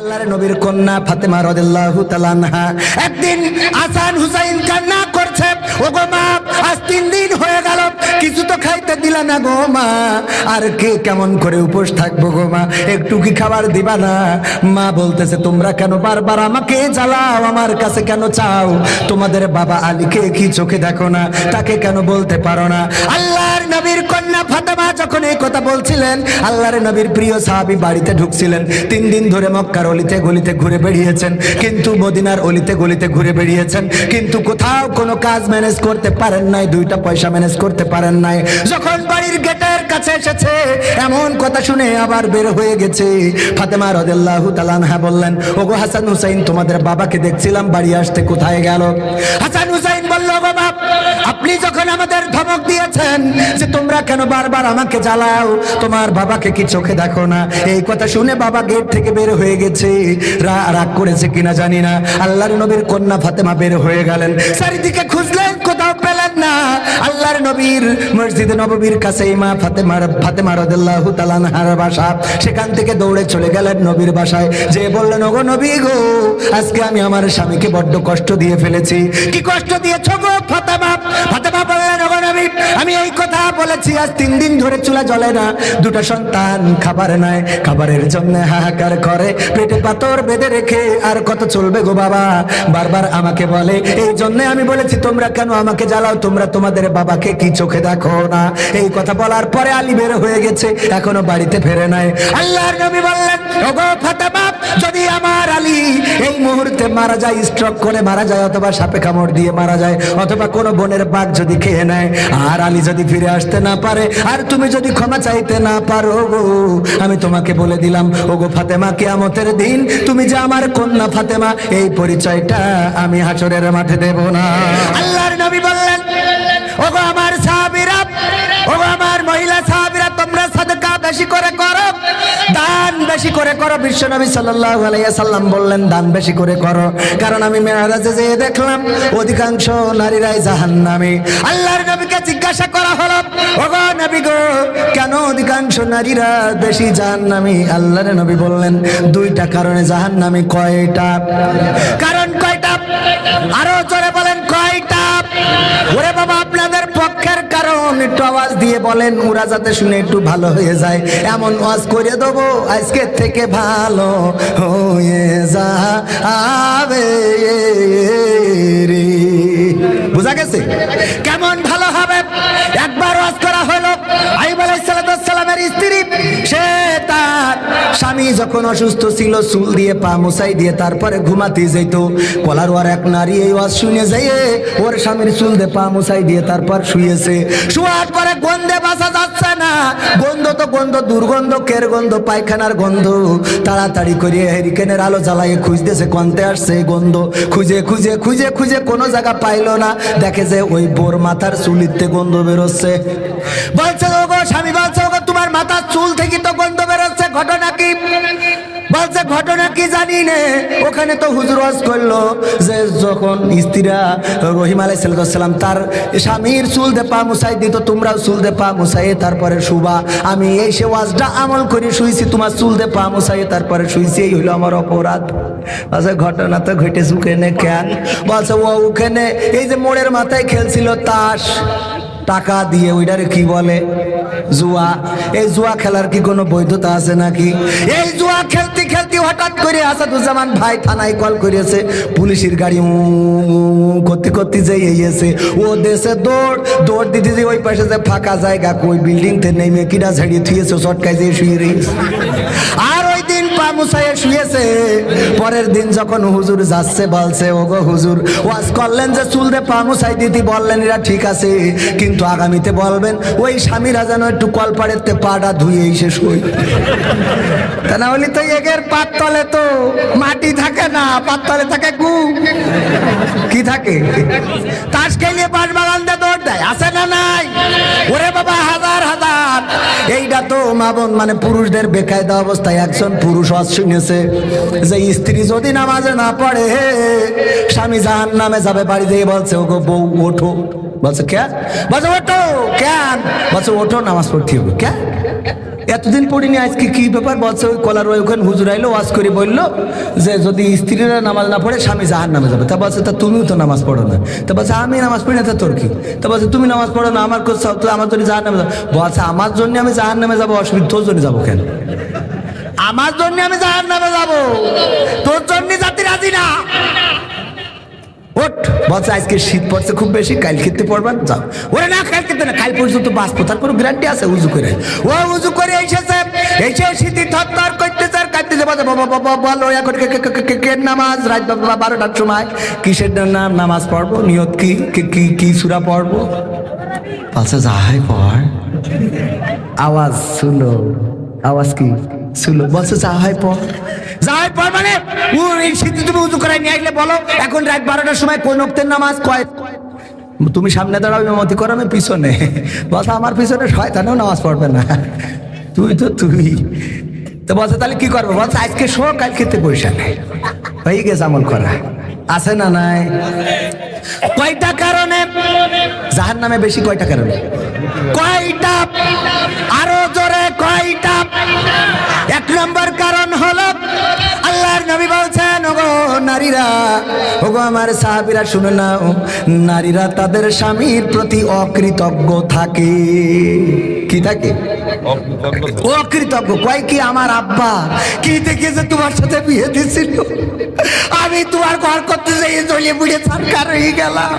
আল্লাহর নবীর কন্যা ফাতেমা রাদিয়াল্লাহু তাআলা আনহা। একদিন হাসান হুসাইন কান্না করছে, ওগো মা আজ তিন দিন হয়ে কিছু তো খাইতে দিলা না গো মা। আর কে কেমন করে উপোস থাকব গো মা? একটু কি খাবার দিবা না? মা বলতেছে, তোমরা কেন বারবার আমাকে জ্বালাও? আমার কাছে কেন চাও? তোমাদের বাবা আলীকে কি চোখে দেখো না? তাকে কেন বলতে পারো না? আল্লাহর নবীর কন্যা ফাতেমা যখন এই কথা বলছিলেন, আল্লাহর নবীর প্রিয় সাহাবী বাড়িতে ঢুকছিলেন। তিন দিন ধরে মক্কার অলিতে গলিতে ঘুরে বেরিয়েছেন কিন্তু মদিনার অলিতে গলিতে ঘুরে বেরিয়েছেন কিন্তু কোথাও কোনো কাজ ম্যানেজ করতে পারেন নাই, দুইটা পয়সা ম্যানেজ করতে পারেন নাই। যখন বাড়ির গেটের কাছে এসেছে, এমন কথা শুনে আবার বের হয়ে গেছে। ফাতেমা রদেল্লাহ তালানহা বললেন, ওগো হাসান হুসাইন, তোমাদের বাবাকে দেখছিলাম, বাড়ি আসতে কোথায় গেল? হাসান হুসাইন আপনি যখন আমাদের ধমক দিয়েছেন যে তোমরা কেন বারবার আমাকে জ্বালাও, তোমার বাবাকে কি চোখে দেখো না? এই কথা শুনে বাবা গেট থেকে বের হয়ে গেছে। রাগ করেছে কিনা জানি না। আল্লাহর নবীর কন্যা ফাতেমা বের হয়ে গেলেন। চারিদিকে খুঁজলেন, কোথাও পেলেন না। আল্লাহর নবীর নববীর কাছে ফাতেমার আনহার বাসা, সেখান থেকে দৌড়ে চলে গেলেন নবীর বাসায়। যে বললেন, ওগো নবী গো, আজকে আমি আমার স্বামীকে বড্ড কষ্ট দিয়ে ফেলেছি। কি কষ্ট দিয়েছ আমি এই কথা বলেছি, আজ তিন দিন ধরে চুলা জ্বলে না। দুটো সন্তান খাবার নাই খাবারের জন্য হাহাকার করে। পেটে পাথর বেঁধে রেখে, আর কত চলবে গো বাবা? বারবার আমাকে বলে, এই জন্য আমি বলেছি, তোমরা কেন আমাকে জ্বালাও? তোমরা তোমাদের বাবাকে কি চোখে দেখো না? এই কথা বলার পরে আলী বের হয়ে গেছে, এখনও বাড়িতে ফেরে নাই। আল্লাহর নবী বললেন ওগো ফাতেমা, যদি আমার আলী মুহূর্তে মারা যায় স্ট্রোক করে মারা যায়, অথবা সাপে কামড় দিয়ে মারা যায়, অথবা কোনো বনের বাঘ যদি খেয়ে নেয়, আর আলী যদি ফিরে আসতে না পারে, আর তুমি যদি ক্ষমা চাইতে না পারো গো, আমি তোমাকে বলে দিলাম, ওগো ফাতেমা, কিয়ামতের দিন তুমি যে আমার কন্যা ফাতেমা, এই পরিচয়টা আমি হাসরের মাঠে দেব না। আল্লাহর নবী বললেন, ওগো আমার সাহাবীরা, ওগো আমার মহিলা সাহাবীরা, তোমরা সাদকা বেশি করে করো। বেশি করে করো, বিশ্ব নবী সাল্লাম বললেন, দান বেশি করে করো। কারণ আমি মেরাজে যেয়ে দেখলাম, অধিকাংশ নারীরাই জাহান্নামে। আল্লাহর নবীকে জিজ্ঞাসা করা হলো কেন অধিকাংশ নারীরা বেশি জাহান্নামী? আল্লাহর নবী বললেন, দুইটা কারণে জাহান্নামী, কয়টা? কারণ কয়টা? আরও জোরে বলেন, কয়টা? ওরে বাবা কারণ একটু আওয়াজ দিয়ে বলেন, ওরা যাতে শুনে একটু ভালো হয়ে যায়। এমন ওয়াজ করে দেবো, আজকে থেকে ভালো হয়ে যাবে বোঝা গেছে? কেমন ভালো হবে? একবার ওয়াজ করা হলো, আইব আলাইসালামের স্ত্রী, সে তার স্বামী যখন অসুস্থ ছিল, চুল দিয়ে পা মুছাই দিয়ে তারপরে ঘুমাতে যেত কলার ওর এক নারী এই ওয়াজ শুনে যাইয়ে ওর স্বামীর চুল দিয়ে পা মুছাই দিয়ে তারপর শুয়েছে। শুয়ার পরে গন্ধে বাসা যাচ্ছে না। গন্ধ তো গন্ধ, দুর্গন্ধ, কের গন্ধ, পায়খানার গন্ধ। তাড়াতাড়ি করে হেরিকেনের আলো জ্বালাইয়ে খুঁজতেছে কন্তে আসছে গন্ধ। খুঁজে খুঁজে খুঁজে খুঁজে কোনো জায়গা পাইলো না। দেখে যে ওই বোর মাথার চুলিতে গন্ধ বেরোচ্ছে। বলছে, ওগো স্বামী, বলছে মাথার চুল থেকে তো গন্ধ বেরোচ্ছে, ঘটনা কি? বলছে, ঘটনা কি জানি নে। ওখানে তো হুজুর ওয়াজ করল যে যখন স্ত্রীরা রহিম আলাই সাল্লাম তার স্বামীর চুল দে পা মুসাই দিত, তোমরাও চুল দে পা মুসাই তারপরে শুবা। আমি এই সে ওয়াজটা আমল করে শুয়েছি তোমার চুল দে পা মুসাই তারপরে শুয়েছি এই হলো আমার অপরাধ। বলছে, ঘটনা তো ঘটেছে ওখানে কেন? বলছে, ও ওখানে এই যে মোড়ের মাথায় খেলছিল তাস। টাকা দিয়ে ওইটারে কি বলে? জুয়া। এই জুয়া খেলার কি কোনো বৈধতা আছে নাকি? এই জুয়া খেলতে খেলতে হঠাৎ করে আসাদুজ্জামান ভাই থানায় কল করেছে পুলিশের গাড়ি করতে করতে যে এসে ও দেশে দৌড় দৌড় দিতে যে ওই পাশে যে ফাঁকা জায়গা, কই বিল্ডিং তে নেমে কিটা ঝাড়িয়ে থুয়েছে চটকায় যে শুয়ে রয়েছে আর ওই দিন মুসাইয়ে শুয়েছে। পরের দিন যখন হুজুর যাচ্ছে, বলছে, ওগো হুজুর, ওয়াজ করলেন যে চুল দে পা মুসাই দিতে, বললেন, এরা ঠিক আছে, কিন্তু আগামীতে বলবেন, ওই স্বামীরা যেন একটু কলপাড়েতে পাটা ধুয়ে এসে শুই তা না তো এগের পাততলে তো মাটি থাকে না পাততলে থাকে গু কি থাকে? তাস খেলিয়ে পাশ বাগান দিয়ে দৌড় দেয়, আছে না নাই? ওরে বাবা, হাজার হাজার। এইটা তো মাবন মানে পুরুষদের বেকায়দা অবস্থায় একজন পুরুষ আজ শুনেছে যে, স্ত্রী যদি নামাজে না পড়ে, স্বামী জাহান নামে যাবে, বাড়ি দিয়ে বলছে, ওগো বউ, ওঠো। বলছে, কে? বলছে, ওঠো। কেন? বলছে, ওঠো, নামাজ পড়তে হবে। কেন এতদিন পড়িনি, আজকে কি ব্যাপার? বলছে, ওই কলার ওই ওখানে হুজুর আইলো, ওয়াজ করে বলল যে, যদি স্ত্রীরা নামাজ না পড়ে, স্বামী জাহান নামে যাবে। তা বলছে, তা তুমিও তো নামাজ পড়ো না। তা বলছে, আমি নামাজ পড়ি না, তা তোর কি? তা বলছে, তুমি নামাজ পড়ো না, আমার কোথাও তো আমার জন্য জাহান নামে যাব। বলছে, আমার জন্য আমি জাহান নামে যাব, অসুবিধা, তোর জন্য যাব কেন? আমার জন্য আমি জাহান নামে যাব। তোর জন্য জাতি রাজি না। বলছে আজকে শীত পড়ছে, খুব বেশি। কাল খেতে পড়বেন যাও। ওরে না, কাল খেতে না, কাল পর্যন্ত বাঁচবো, তার কোনো গ্যারান্টি আছে উজু করে? ও উজু করে এসেছে, এসে শীতি থর করতে চার কাটতে যাব বাবা বাবা, বলো, এখন কে- নামাজ? রাত বারোটার সময় কিসের নাম নামাজ পড়ব? নিয়ত কি, কি- কি সুরা পড়ব? বলছে, যাহাই পড়। আওয়াজ শুনো, আওয়াজ কি? শুনো, বলছে, যাহাই পড়। যাহাই পড় মানে তুমি উজু নিয়ে আসলে বলো। এখন রাত বারোটার সময় কোন অক্তের নামাজ কয়? তুমি সামনে দাঁড়াও ইমামতি করো, আমি পিছনে। বলছে, আমার পিছনে শয়তানেও নামাজ পড়বে না। তুই তো তুই তো বলছে, তাহলে কি করব? বলছে, আজকে শো কাল খেতে পয়সা নেই হয়ে গেছে আমল করা। আছে না নাই? কয়টা কারণে? জাহার নামে বেশি কয়টা কারণে? কয়টা? নারীরা ওগো আমার সাহাবিরা শুনে নাও নারীরা তাদের স্বামীর প্রতি অকৃতজ্ঞ থাকে। কি থাকে? অকৃতজ্ঞ কয় কি আমার আব্বা? কি দেখেছে তোমার সাথে বিয়ে দিয়েছিল আমি তোমার ঘর করতে যাই জলিয়ে বুড়ে সরকার হয়ে গেলাম।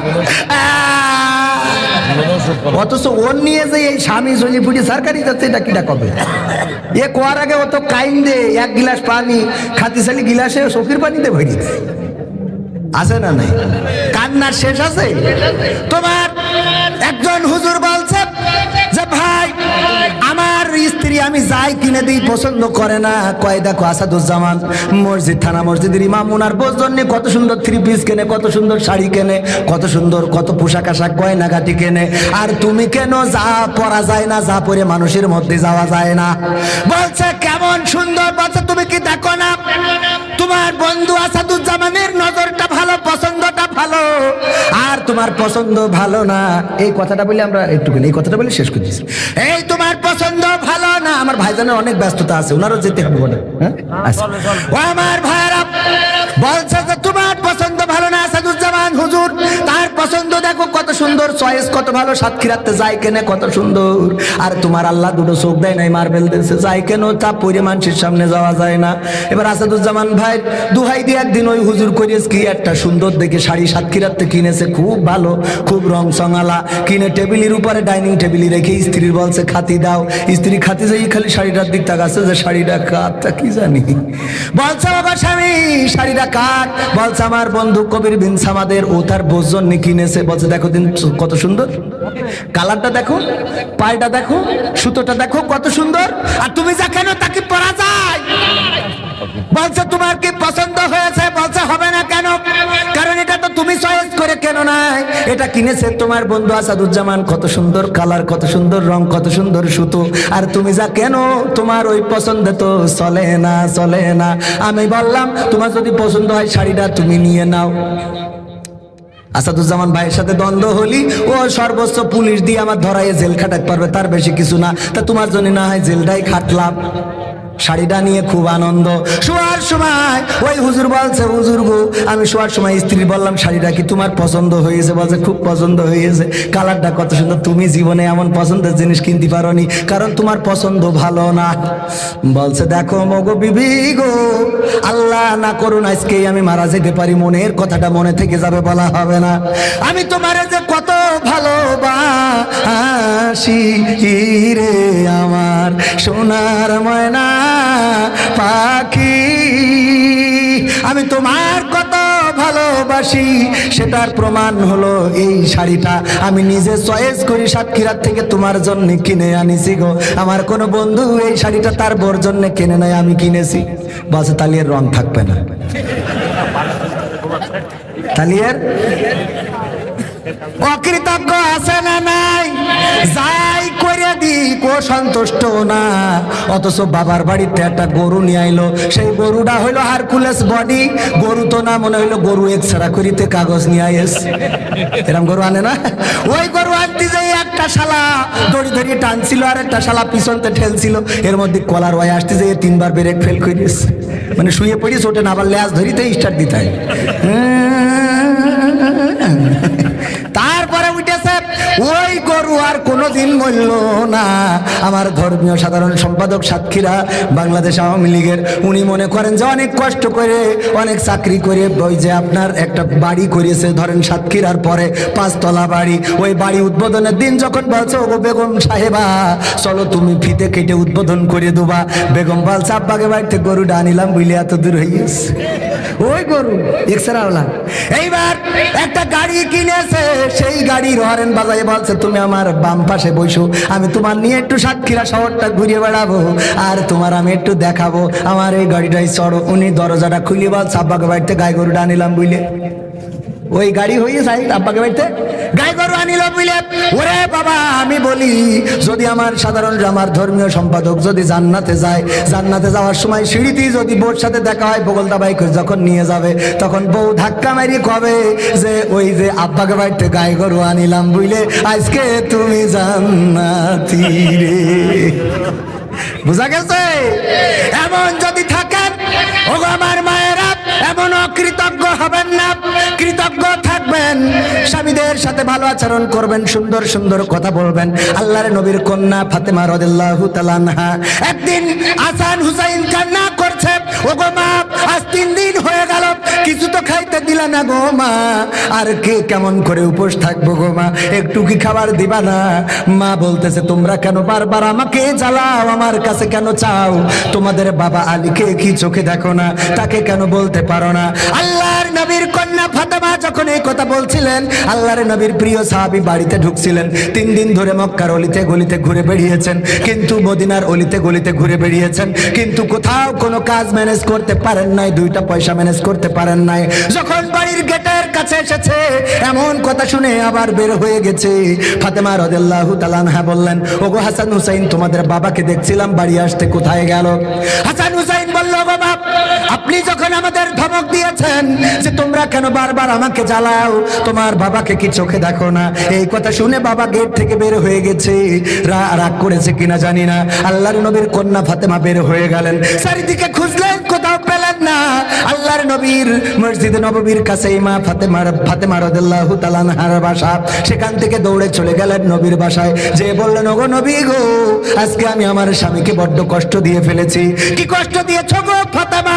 অথচ ওর নিয়ে যে এই স্বামী জলিয়ে বুড়ে সরকারি যাচ্ছে, এটা কিটা কবে? এ কোয়ার আগে অত কাইন দে, এক গিলাস পানি খাতি সালি গিলাসে চোখের পানিতে ভরি দেয়। আছে না নাই? কান্নার শেষ আছে? তোমার একজন হুজুর বলছে যে, ভাই আমার স্ত্রী আমি যাই কিনে দিই, পছন্দ করে না। মসজিদ, থানা মসজিদের ইমাম বোঝ জন্য কত সুন্দর থ্রি পিস কেনে, কত সুন্দর শাড়ি কেনে, কত সুন্দর, কত পোশাক আশাক কেনে। আর তুমি কেন যা পরা যায় না, যা পরে মানুষের মধ্যে যাওয়া যায় না? বলছে, কেমন সুন্দর, বলছে, তুমি কি দেখো না? তোমার বন্ধু আসাদুজ্জামানের নজরটা ভালো, পছন্দটা ভালো। আর তোমার পছন্দ ভালো না। এই কথাটা বলে আমরা একটুখানি, এই কথাটা বলে শেষ করে দিচ্ছি এই তোমার পছন্দ আমার ভাইজানের অনেক ব্যস্ততা আছে ওনারও যেতে হবে বলে হ্যাঁ? আচ্ছা। ও আমার ভাইরা বলছে চয়েস কত ভালো সাতক্ষীরাতে, যাই কেনে কত সুন্দর। আর তোমার আল্লাহ দুটো চোখ দেয় নাই, মার্বেল দিয়েছে। যাই কেন তা পরে মানুষের সামনে যাওয়া যায় না। এবার আসাদুজ্জামান ভাই, দুহাই দিয়ে একদিন ওই হুজুর করিয়েছে কি একটা সুন্দর দেখে শাড়ি সাতক্ষীরাতে কিনেছে, খুব ভালো, খুব রং সঙালা কিনে টেবিলের উপরে ডাইনিং টেবিলে রেখে স্ত্রীর বলছে, খাতি দাও। স্ত্রী খাতি যাই খালি শাড়িটার দিক তাকাচ্ছে যে শাড়িটা কার, তা কি জানি। বলছে, বাবা স্বামী, শাড়িটা কার? বলছে, আমার বন্ধু কবির বিন সামাদের ও তার বোঝন কিনেছে। বলছে, দেখো দিন কত সুন্দর? কালারটা দেখো, পায়টা দেখো, সুতোটা দেখো, কত সুন্দর। আর তুমি যা কেন তাকে পরা যায়? বলছে, তোমার কি পছন্দ হয়েছে? বলছে, হবে না কেন? কারণ এটা তো তুমি চয়েস করে কেন নাই? এটা কিনেছে তোমার বন্ধু আসাদুজ্জামান। কত সুন্দর কালার, কত সুন্দর রং, কত সুন্দর সুতো। আর তুমি যা কেন তোমার ওই পছন্দ তো চলে না চলে না। আমি বললাম, তোমার যদি পছন্দ হয় শাড়িটা তুমি নিয়ে নাও। আসাদুজ্জামান ভাইয়ের সাথে দ্বন্দ্ব হলি, ও সর্বোচ্চ পুলিশ দিয়ে আমার ধরাইয়ে জেল খাটাতে পারবে, তার বেশি কিছু না। তা তোমার জন্য না হয় জেলটাই খাটলাম। শাড়িটা নিয়ে খুব আনন্দ। শোয়ার সময়, ওই হুজুর বলছে, হুজুর গো, আমি শোয়ার সময় স্ত্রী বললাম, শাড়িটা কি তোমার পছন্দ হয়েছে? বলছে, খুব পছন্দ হয়েছে। কালারটা কত সুন্দর, তুমি জীবনে এমন পছন্দের জিনিস কিনতে পারোনি, কারণ তোমার পছন্দ ভালো না। বলছে, দেখো মগো বিবি গো, আল্লাহ না করুন আজকে আমি মারা যেতে পারি, মনের কথাটা মনে থেকে যাবে বলা হবে না। আমি তোমার যে কত ভালোবাসি রে আমার সোনার ময়না পাখি। আমি তোমার কত ভালোবাসি, সেটার প্রমাণ হলো এই শাড়িটা। আমি নিজে চয়েস করি সাতক্ষীরার থেকে তোমার জন্য কিনে আনিছি গো। আমার কোনো বন্ধু এই শাড়িটা তার বোর জন্য কিনে নেয় আমি কিনেছি। বলছে তালিয়ার রং থাকবে না। তালিয়ার? অকৃতজ্ঞ আছে না নাই? যাই দি সন্তুষ্ট না। অথচ বাবার বাড়িতে একটা গরু নিয়ে আইলো। সেই গরুটা হইল হারকুলেস বডি গরু তো না, মনে হইল গরু এক্সরা করিতে কাগজ নিয়ে আইস। এরম গরু আনে না? ওই গরু আনতে যাই একটা শালা দড়ি ধরিয়ে টানছিল আর একটা শালা পিছনতে ঠেলছিল। এর মধ্যে কলার ওয়াই আসতেছে এ তিনবার ব্রেক ফেল করিস। মানে শুয়ে পড়িস ওঠে না আবার ল্যাস ধরিতে স্টার্ট দিতে হয়। ওই গরু আর কোনোদিন মরল না। আমার ধর্মীয় সাধারণ সম্পাদক সাতক্ষীরা বাংলাদেশ আওয়ামী লীগের, উনি মনে করেন যে অনেক কষ্ট করে, অনেক চাকরি করে, ওই যে আপনার একটা বাড়ি করেছে ধরেন সাতক্ষীরার পরে পাঁচতলা বাড়ি, ওই বাড়ি উদ্বোধনের দিন যখন বলছে ও বেগম সাহেবা, চলো তুমি ফিতে কেটে উদ্বোধন করে দেবা। বেগম বলছে আব্বাকে বাড়িতে গরুটা আনিলাম বুঝলে এত দূর হয়ে ওই গরু এক্সরাওয়ালা এইবার একটা গাড়ি কিনেছে, সেই গাড়ির হরেন বাজায় বলছে, তুমি আমার বাম পাশে বসো, আমি তোমার নিয়ে একটু সাক্ষীরা শহরটা ঘুরে বেড়াবো, আর তোমার আমি একটু দেখাবো। আমার এই গাড়িটাই চড়ো। উনি দরজাটা খুলে বল আব্বাকে বাড়িতে গায়ে গরুটা আনিলাম বুঝলে? ওই গাড়ি হয়ে যায় আব্বাকে বাড়িতে গাই গরু আনিল বুঝলে ওরে বাবা, আমি বলি, যদি আমার সাধারণ আমার ধর্মীয় সম্পাদক যদি জান্নাতে যায়, জান্নাতে যাওয়ার সময় সিঁড়িতেই যদি বোর সাথে দেখা হয়, বগলদা বাইক যখন নিয়ে যাবে, তখন বউ ধাক্কা মারি কবে যে ওই যে আব্বাকে বাড়িতে গাই গরু আনিলাম বুঝলে আজকে তুমি জান্নাতি রে। বুঝা গেছে? এমন যদি আমার মায়েরা এমন কৃতজ্ঞ হবেন না। কৃতজ্ঞ থাকবেন। স্বামীদের সাথে ভালো আচরণ করবেন, সুন্দর সুন্দর কথা বলবেন। আল্লাহর নবীর কন্যা ফাতেমা রদিল্লাহু একদিন আসান হুসাইন কান্না গো মা? আর কে কেমন করে উপোস থাকব গো মা? একটু কি খাবার দিবা না? মা বলতেছে, তোমরা কেন বারবার আমাকে জ্বালাও? আমার কাছে কেন চাও? তোমাদের বাবা আলীকে কি চোখে দেখো না? তাকে কেন বলতে পারো না? আল্লাহর নবীর কন্যা ফাতেমা যখন এই কথা বলছিলেন, আল্লাহর নবীর প্রিয় সাহাবী বাড়িতে ঢুকছিলেন। তিন দিন ধরে মক্কার অলিতে গলিতে ঘুরে বেরিয়েছেন কিন্তু মদিনার অলিতে গলিতে ঘুরে বেরিয়েছেন কিন্তু কোথাও কোনো কাজ ম্যানেজ করতে পারেন নাই, দুইটা পয়সা ম্যানেজ করতে পারেন নাই। যখন বাড়ির গেটের কাছে এসেছে, এমন কথা শুনে আবার বের হয়ে গেছে। ফাতেমা রদেল্লাহু তালানহা বললেন, ওগো হাসান হুসাইন, তোমাদের বাবাকে দেখছিলাম, বাড়ি আসতে কোথায় গেল? হাসান হুসাইন বলল বাপ, আপনি যখন আমাদের ধমক দিয়েছেন, যে তোমরা কেন বারবার আমাকে জ্বালাও? তোমার বাবাকে কি চোখে দেখো না? এই কথা শুনে বাবা গেট থেকে বের হয়ে গেছে। রাগ করেছে কিনা জানি না। আল্লাহর নবীর কন্যা ফাতেমা বের হয়ে গেলেন। চারিদিকে খুঁজলেন, কোথাও পেলেন না। আল্লাহর নবীর মসজিদে নববীর কাছে মা সেখান থেকে দৌড়ে চলে গেলেন নবীর বাসায়। যে বললেন, ওগো নবী গো, আজকে আমি আমার স্বামীকে বড্ড কষ্ট দিয়ে ফেলেছি। কি কষ্ট দিয়েছ গো ফাতেমা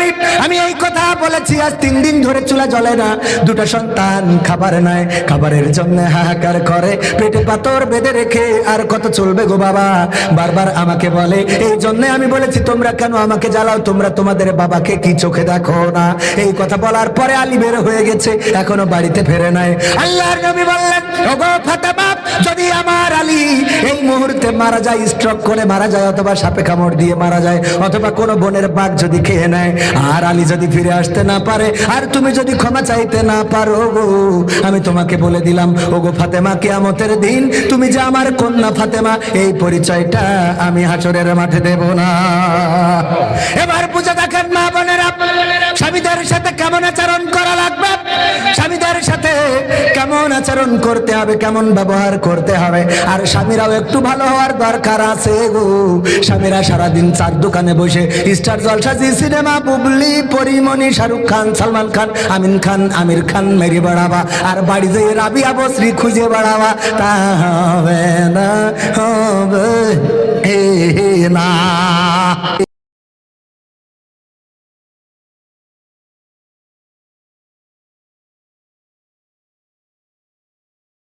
বললেন আমি এই কথা বলেছি, আজ তিন দিন ধরে চুলা জ্বলে না। দুটো সন্তান খাবার নাই খাবারের জন্য হাহাকার করে। পেটে পাথর বেঁধে রেখে আর কত চলবে গো বাবা? বারবার আমাকে বলে, এই জন্য আমি বলেছি, তোমরা কেন আমাকে জ্বালাও? তোমরা তোমাদের বাবাকে কি চোখে দেখো না? এই কথা বলার পরে আলী বের হয়ে গেছে, এখনও বাড়িতে ফেরে নাই। আল্লাহর নবী বললেন, ওগো ফাতেমা, যদি আমার আলী এই মুহূর্তে মারা যায় স্ট্রোক করে মারা যায়, অথবা সাপে কামড় দিয়ে মারা যায়, অথবা কোনো বনের বাঘ যদি খেয়ে নেয় আর আলী যদি ফিরে আসতে না পারে, আর তুমি যদি ক্ষমা চাইতে না পারো গো, আমি তোমাকে বলে দিলাম ও গো ফাতেমা, কেয়ামতের দিন তুমি যে আমার কন্যা ফাতেমা, এই পরিচয়টা আমি হাসরের মাঠে দেব না। এবার বুঝে দেখেন মা বোনেরা, স্বামীদের সাথে কেমন আচরণ করা স্বামীদের সাথে কেমন আচরণ করতে হবে, কেমন ব্যবহার করতে হবে? আর স্বামীরাও একটু ভালো হওয়ার দরকার আছে গো। স্বামীরা সারাদিন চার দোকানে বসে স্টার জলসা জি সিনেমা, বুবলি, পরিমণি, শাহরুখ খান, সালমান খান, আমিন খান, আমির খান মেরি বাড়াবা। আর বাড়ি যেয়ে রাবিয়া বসরি খুঁজে বাড়াবা। তা হবে না হবে না।